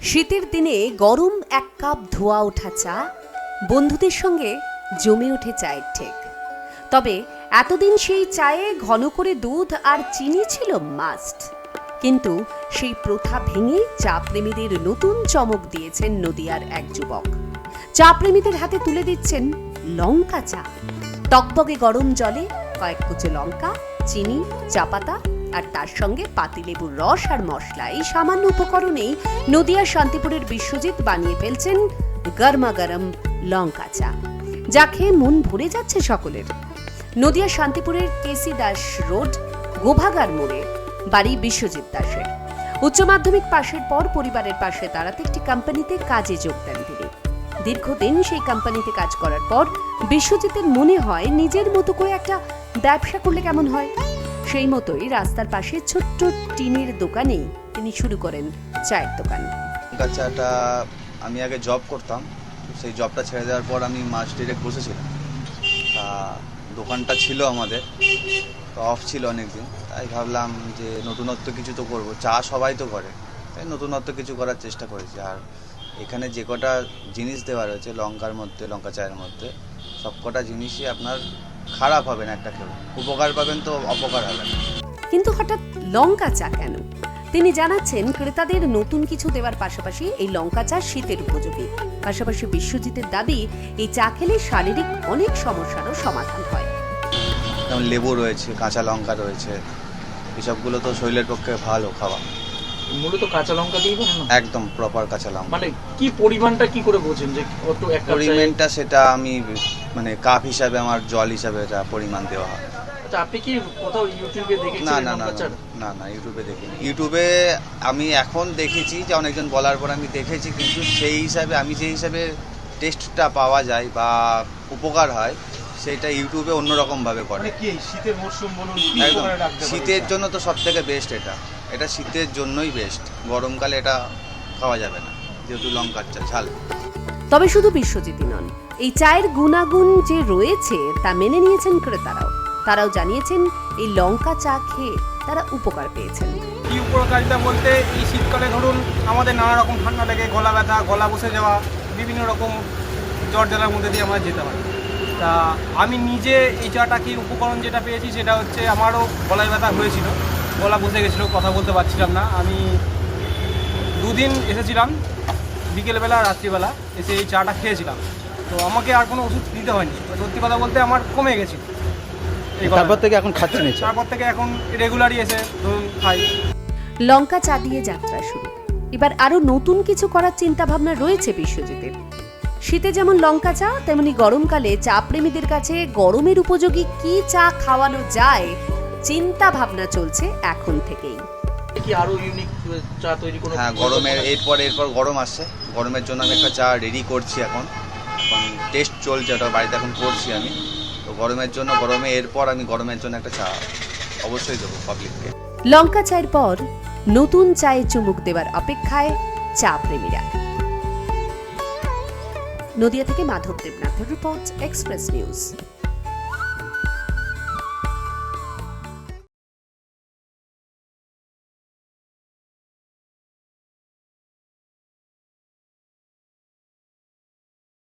শীতের দিনে গরম এক কাপ ধোয়া ওঠা চা বন্ধুদের সঙ্গে জমে ওঠে চায়ের ঠেক। তবে এতদিন সেই চায়ে ঘন করে দুধ আর চিনি ছিল মাস্ট কিন্তু সেই প্রথা ভেঙে চা প্রেমীদের নতুন চমক দিয়েছেন নদিয়ার এক যুবক। চা প্রেমীদের হাতে তুলে দিচ্ছেন লঙ্কা চা। টকবগে গরম জলে কয়েক কুচো লঙ্কা, চিনি, চা পাতা আর তার সঙ্গে পাতিলেবুর রস আর মশলা এই সামান্য উপকরণেই নদিয়া শান্তিপুরের বিশ্বজিৎ বানিয়ে ফেলছেন গরমা গরম লঙ্কা চা, যা খেয়ে মন ভরে যাচ্ছে সকলের। নদিয়া শান্তিপুরের কেসি দাস রোড, গোভাগার মোড়ে, বাড়ি বিশ্বজিৎ দাসের। উচ্চ মাধ্যমিক পাশের পর পরিবারের পাশে দাঁড়াতে একটি কোম্পানিতে কাজে যোগ দেন তিনি। দীর্ঘদিন সেই কোম্পানিতে কাজ করার পর বিশ্বজিতের মনে হয় নিজের মতো করে একটা ব্যবসা করলে কেমন হয়? সেই মতোই রাস্তার পাশে ছোট্ট টিনের দোকানেই তিনি শুরু করেন চায়ের দোকান। চাটা আমি আগে জব করতাম সেই জবটা ছেড়ে দেওয়ার পর আমি মাস ডিরেক্ট বসেছিলাম। তা দোকানটা ছিল আমাদের, তো অফ ছিল অনেক দিন তাই ভাবলাম যে নতুনত্ব কিছু তো করব, চা সবাই তো করে। তাই নতুনত্ব কিছু করার চেষ্টা করেছি। আর এখানে যে কটা জিনিস দেওয়া রয়েছে লঙ্কার মধ্যে, লঙ্কা চায়ের মধ্যে সব কটা জিনিসই আপনার খারাপ হবে না একটা কেউ উপকার পাবেন তো অপকার হবে। না কিন্তু হঠাৎ লঙ্কা চা কেন? তিনি জানাচ্ছেন ক্রেতাদের নতুন কিছু দেওয়ার পাশাপাশি এই লঙ্কা চা শীতের উপযোগী। পাশাপাশি বিশ্বজিতের দাবি এই চা খেলে শারীরিক অনেক সমস্যারও সমাধান হয়। যেমন লেবু রয়েছে কাঁচা লঙ্কা রয়েছে এসবগুলো তো শরীরের পক্ষে ভালো খাওয়া। মূলত কাঁচা লঙ্কা দিয়ে বানানো? একদম প্রপার কাঁচা লঙ্কা। মানে কি পরিমাণটা কি করে বোঝেন যে কত একটা পরিমাণটা সেটা আমি মানে কাপ হিসাবে আমার জল হিসাবে এটা পরিমাণ দেওয়া হয়। আচ্ছা আপনি কি কোথাও ইউটিউবে দেখেছেন না না না না, না ইউটিউবে দেখিনি। ইউটিউবে আমি এখন দেখেছি যে অনেকজন বলার পর আমি দেখেছি কিন্তু সেই হিসাবে আমি যে হিসাবে টেস্টটা পাওয়া যায় বা উপকার হয় সেটা ইউটিউবে অন্যরকমভাবে করে। মানে কি শীতের মরশুম বলুন একদম। শীতের জন্য তো সব থেকে বেস্ট এটা। এটা শীতের জন্যই বেস্ট গরমকালে এটা খাওয়া যাবে না যেহেতু লঙ্কার চা ঝাল। তবে শুধু বিশ্বজিৎই নন, এই চায়ের গুণাগুণ যে রয়েছে তা মেনে নিয়েছেন ক্রেতারাও। তারাও জানিয়েছেন, এই লঙ্কা চা খেয়ে তারা উপকার পেয়েছেন। কি উপকারিতা বলতে এই শীতকালে ধরুন আমাদের নানা রকম ঠান্ডা লেগে গলা ব্যথা, গলা বসে যাওয়া, বিভিন্ন রকম জ্বর জ্বালার মধ্যে দিয়ে আমরা যেতে হয় তা আমি নিজে এই চাটা কি উপকরণ যেটা পেয়েছি সেটা হচ্ছে আমারও গলায় ব্যথা হয়েছিল। গলা বসে গেছিল, কথা বলতে পারছিলাম না। আমি দুদিন এসেছিলাম বিকেলবেলা রাত্রিবেলা এসে এই চাটা খেয়েছিলাম। তো আমাকে আর কোনো ওষুধ দিতে হয়নি। সত্যি কথা বলতে আমার কমে গলা তারপর থেকে এখন খাচ্ছেন এই চা? তারপর থেকে এখন রেগুলারই এসে ধরুন খাই। লঙ্কা চা দিয়ে যাত্রা শুরু। এবার আরও নতুন কিছু করার চিন্তা ভাবনা রয়েছে বিশ্বজিতের। শীতে যেমন লঙ্কা চা তেমনি গরমকালে চা প্রেমীদের কাছে গরমের উপযোগী কি চা খাওয়ানো যায় চিন্তা ভাবনা চলছে এখন থেকেই। কি আরও ইউনিক চা তৈরি কোনো হ্যাঁ গরমের এরপর এরপর গরম আসছে। গরমের জন্য আমি একটা চা রেডি করছি এখন। এখন টেস্ট চলছে ওটা বাড়িতে এখন করছি আমি। তো গরমের জন্য গরমে এরপর আমি গরমের জন্য একটা চা অবশ্যই দেবো পাবলিককে লঙ্কা চায়ের পর নতুন চায়ে চুমুক দেওয়ার অপেক্ষায় চা প্রেমীরা। নদিয়া থেকে মাধব দেবনাথের রিপোর্ট এক্সপ্রেস নিউজ